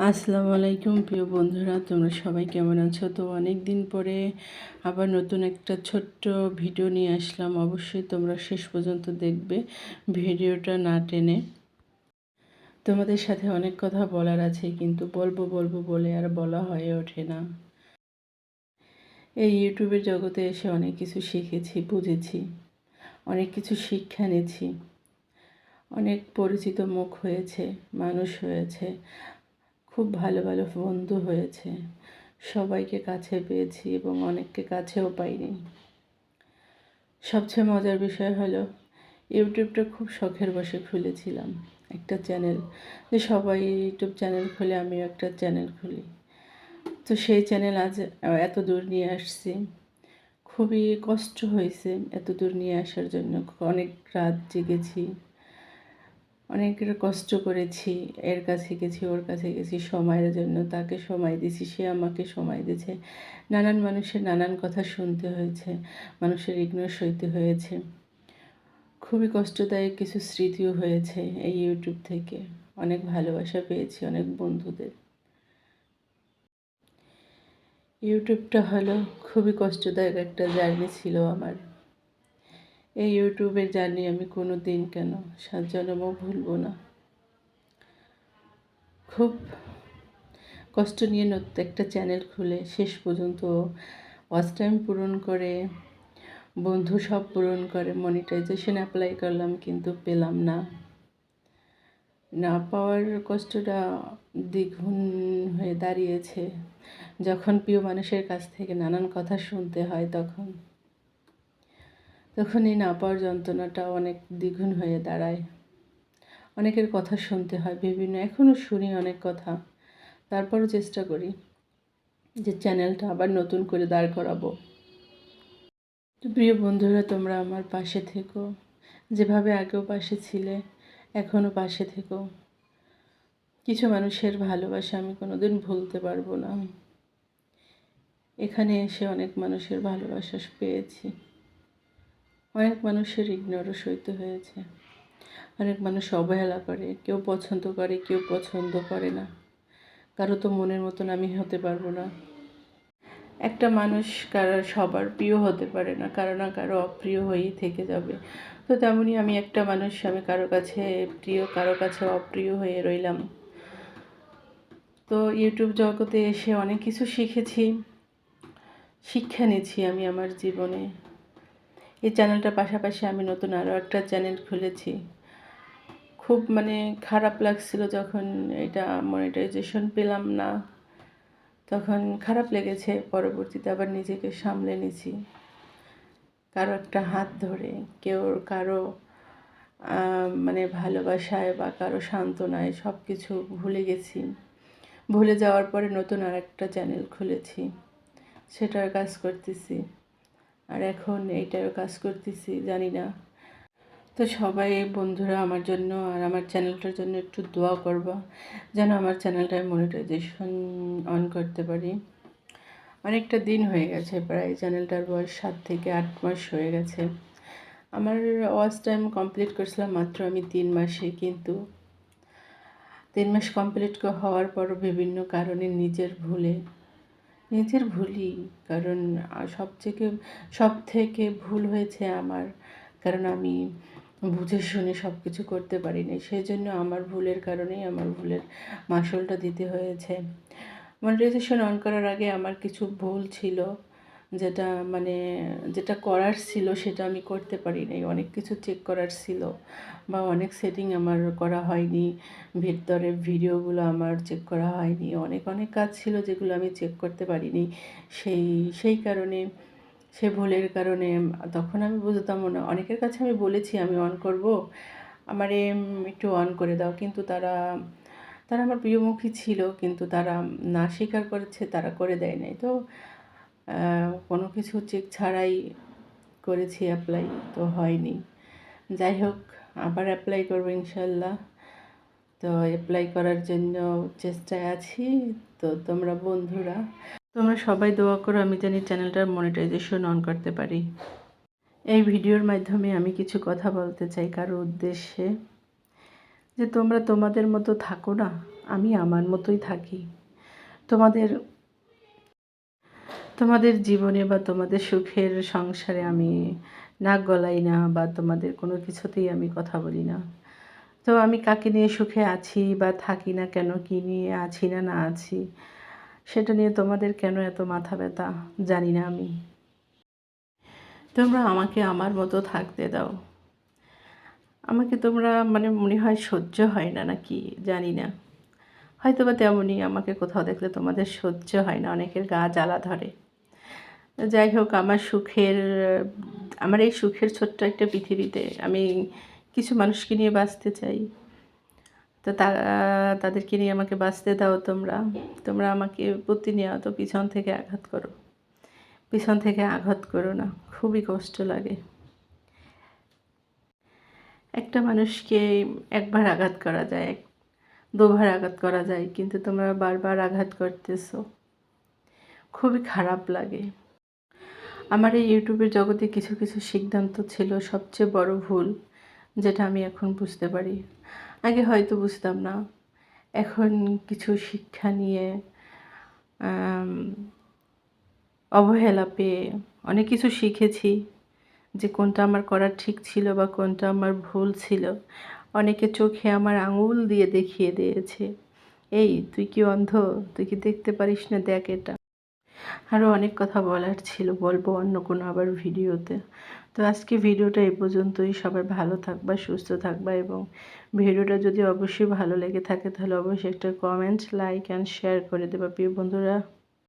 আসসালামু আলাইকুম, প্রিয় বন্ধুরা, তোমরা সবাই কেমন আছো? তো অনেক দিন পরে আবার নতুন একটা ছোট্ট ভিডিও নিয়ে আসলাম। অবশ্যই তোমরা শেষ পর্যন্ত দেখবে ভিডিওটা না টেনে। তোমাদের সাথে অনেক কথা বলার আছে, কিন্তু বলব বলব বলে আর বলা হয়ে ওঠে না। এই ইউটিউবের জগতে এসে অনেক কিছু শিখেছি, বুঝেছি, অনেক কিছু শিক্ষা নিয়েছি। অনেক পরিচিত মুখ হয়েছে, মানুষ হয়েছে। খুব ভালো ভালো বন্ধু হয়েছে। সবাইকে কাছে পেয়েছি এবং অনেককে কাছেও পাইনি। সবচেয়ে মজার বিষয় হলো, ইউটিউবটা খুব শখের বসে খুলেছিলাম। একটা চ্যানেল, যে সবাই ইউটিউব চ্যানেল খুলে, আমিও একটা চ্যানেল খুলি। তো সেই চ্যানেল আজ এত দূর নিয়ে আসছি। খুবই কষ্ট হয়েছে এত দূর নিয়ে আসার জন্য। অনেক রাত জেগেছি। অনেক কষ্ট করেছি, এর কাছে গেছি, ওর কাছে গেছি, সময়ের জন্য তাকে সময় দিছি সে আমাকে সময় দিয়েছে। নানান মানুষের নানান কথা শুনতে হয়েছে, মানুষের ইগনোর সইতে হয়েছে। খুবই কষ্টদায়ক কিছু স্মৃতিও হয়েছে এই ইউটিউব থেকে। অনেক ভালোবাসা পেয়েছি, অনেক বন্ধুদের। ইউটিউবটা হলো খুবই কষ্টদায়ক একটা জার্নি ছিল আমার। এই ইউটিউবে জার্নি আমি কোনো দিন কেন সাত জন্মও ভুলবো না। খুব কষ্ট নিয়ে একটা চ্যানেল খুলে শেষ পর্যন্ত ওয়াচ টাইম পূরণ করে, বন্ধু সব পূরণ করে মনিটাইজেশন অ্যাপ্লাই করলাম কিন্তু পেলাম না। না পাওয়ার কষ্টটা দ্বিগুণ হয়ে দাঁড়িয়েছে। যখন প্রিয় মানুষের কাছ থেকে নানান কথা শুনতে হয় তখন তখন এই না পাওয়ার যন্ত্রণাটা অনেক দ্বিগুণ হয়ে দাঁড়ায়। অনেকের কথা শুনতে হয়, বিভিন্ন এখনও শুনি অনেক কথা। তারপরও চেষ্টা করি যে চ্যানেলটা আবার নতুন করে দাঁড় করাবো। তো প্রিয় বন্ধুরা, তোমরা আমার পাশে থেকো। যেভাবে আগেও পাশে ছিলে এখনও পাশে থেকো। কিছু মানুষের ভালোবাসা আমি কোনোদিন ভুলতে পারব না। এখানে এসে অনেক মানুষের ভালোবাসা পেয়েছি। অনেক মানুষের ইগনোরও সইতে হয়েছে। অনেক মানুষ অবহেলা করে, কেউ পছন্দ করে, কেউ পছন্দ করে না। কারও তো মনের মতন আমি হতে পারব না। একটা মানুষ কারও সবার প্রিয় হতে পারে না, কারও না কারও অপ্রিয় হয়েই থেকে যাবে। তো তেমনই আমি একটা মানুষ, আমি কারও কাছে প্রিয়, কারও কাছে অপ্রিয় হয়ে রইলাম। তো ইউটিউব জগতে এসে অনেক কিছু শিখেছি, শিক্ষা নিয়েছি আমি আমার জীবনে। এই চ্যানেলটার পাশাপাশি আমি নতুন আরও একটা চ্যানেল খুলেছি। খুব মানে খারাপ লাগছিল যখন এটা মনিটাইজেশন পেলাম না। তখন খারাপ লেগেছে, পরবর্তীতে আবার নিজেকে সামলে নিছি। কারও একটা হাত ধরে, কেউ কারও মানে ভালোবাসায় বা কারও সান্ত্বনায় সব কিছু ভুলে গেছি। ভুলে যাওয়ার পরে নতুন আর একটা চ্যানেল খুলেছি। সেটার কাজ করতেছি। আর এখন এইটারও কাজ করতেছি, জানি না। তো সবাই, বন্ধুরা আমার জন্য আর আমার চ্যানেলটার জন্য একটু দোয়া করবা, যেন আমার চ্যানেলটায় মনিটাইজেশন অন করতে পারি। অনেকটা দিন হয়ে গেছে, প্রায় চ্যানেলটার বয়স সাত থেকে আট মাস হয়ে গেছে। আমার ওয়াচ টাইম কমপ্লিট করেছিলাম মাত্র আমি তিন মাসে, কিন্তু তিন মাস কমপ্লিট হওয়ার পরও বিভিন্ন কারণে নিজের ভুলে নিজের ভুলই। কারণ সব থেকে সব থেকে ভুল হয়েছে আমার। কারণ আমি বুঝে শুনে সব কিছু করতে পারিনি। সেই জন্য আমার ভুলের কারণেই আমার ভুলের মাসুলটা দিতে হয়েছে। মনিটাইজেশন অন করার আগে আমার কিছু ভুল ছিল। যেটা মানে যেটা করার ছিল সেটা আমি করতে পারি নাই। অনেক কিছু চেক করার ছিল বা অনেক সেটিং আমার করা হয়নি। ভিতরে ভিডিওগুলো আমার চেক করা হয়নি। অনেক অনেক কাজ ছিল যেগুলো আমি চেক করতে পারিনি। সেই সেই কারণে, সে ভুলের কারণে তখন আমি বুঝতাম না। অনেকের কাছে আমি বলেছি, আমি অন করব। আমারে একটু অন করে দাও। কিন্তু তারা তারা আমার প্রিয়মুখী ছিল। কিন্তু তারা না স্বীকার করেছে, তারা করে দেয় নাই। তো কোনো কিছু চেক ছাড়াই করেছি অ্যাপ্লাই তো হয়নি। যাই হোক, আবার অ্যাপ্লাই করব ইনশাল্লাহ। তো অ্যাপ্লাই করার জন্য চেষ্টায় আছি, তো তোমরা বন্ধুরা, তোমরা সবাই দোয়া করো আমি জানি চ্যানেলটার মনিটাইজেশন অন করতে পারি। এই ভিডিওর মাধ্যমে আমি কিছু কথা বলতে চাই কারও উদ্দেশ্যে, যে তোমরা তোমাদের মতো থাকো না, আমি আমার মতোই থাকি। তোমাদের তোমাদের জীবনে বা তোমাদের সুখের সংসারে আমি নাক গলাই না বা তোমাদের কোনো কিছুতেই আমি কথা বলি না। তো আমি কাকে নিয়ে সুখে আছি বা থাকি না কেন, কী নিয়ে আছি না না আছি, সেটা নিয়ে তোমাদের কেন এত মাথা ব্যথা, জানি না আমি। তোমরা আমাকে আমার মতো থাকতে দাও। আমাকে তোমরা মানে মনে হয় সহ্য হয় না নাকি, জানি না। হয়তো বা তেমনই আমাকে কোথাও দেখলে তোমাদের সহ্য হয় না, অনেকের গা জ্বালা ধরে। যাই হোক, আমার সুখের, আমার এই সুখের ছোট্ট একটা পৃথিবীতে আমি কিছু মানুষকে নিয়ে বাঁচতে চাই। তো তারা, তাদেরকে নিয়ে আমাকে বাঁচতে দাও তোমরা। তোমরা আমাকে প্রতিনিয়ত পিছন থেকে আঘাত করো। পিছন থেকে আঘাত করো না, খুবই কষ্ট লাগে। একটা মানুষকে একবার আঘাত করা যায় দুবার আঘাত করা যায়, কিন্তু তোমরা বারবার আঘাত করতেছো। খুবই খারাপ লাগে। আমার এই ইউটিউবের জগতে কিছু কিছু সিদ্ধান্ত ছিল সবচেয়ে বড় ভুল, যেটা আমি এখন বুঝতে পারি। আগে হয়তো বুঝতাম না। এখন কিছু শিক্ষা নিয়ে অবহেলা পেয়ে অনেক কিছু শিখেছি, যে কোনটা আমার করা ঠিক ছিল বা কোনটা আমার ভুল ছিল। অনেকে চোখে আমার আঙুল দিয়ে দেখিয়ে দিয়েছে, এই, তুই কি অন্ধ? তুই কি দেখতে পারিস না? দেখ এটা। আরও অনেক কথা বলার ছিল, বলব অন্য কোনো আবার ভিডিওতে। তো আজকে ভিডিওটা এই পর্যন্তই। সবাই ভালো থাকবা, সুস্থ থাকবা এবং ভিডিওটা যদি অবশ্যই ভালো লেগে থাকে তাহলে অবশ্যই একটা কমেন্ট লাইক অ্যান্ড শেয়ার করে দেবা, প্রিয় বন্ধুরা।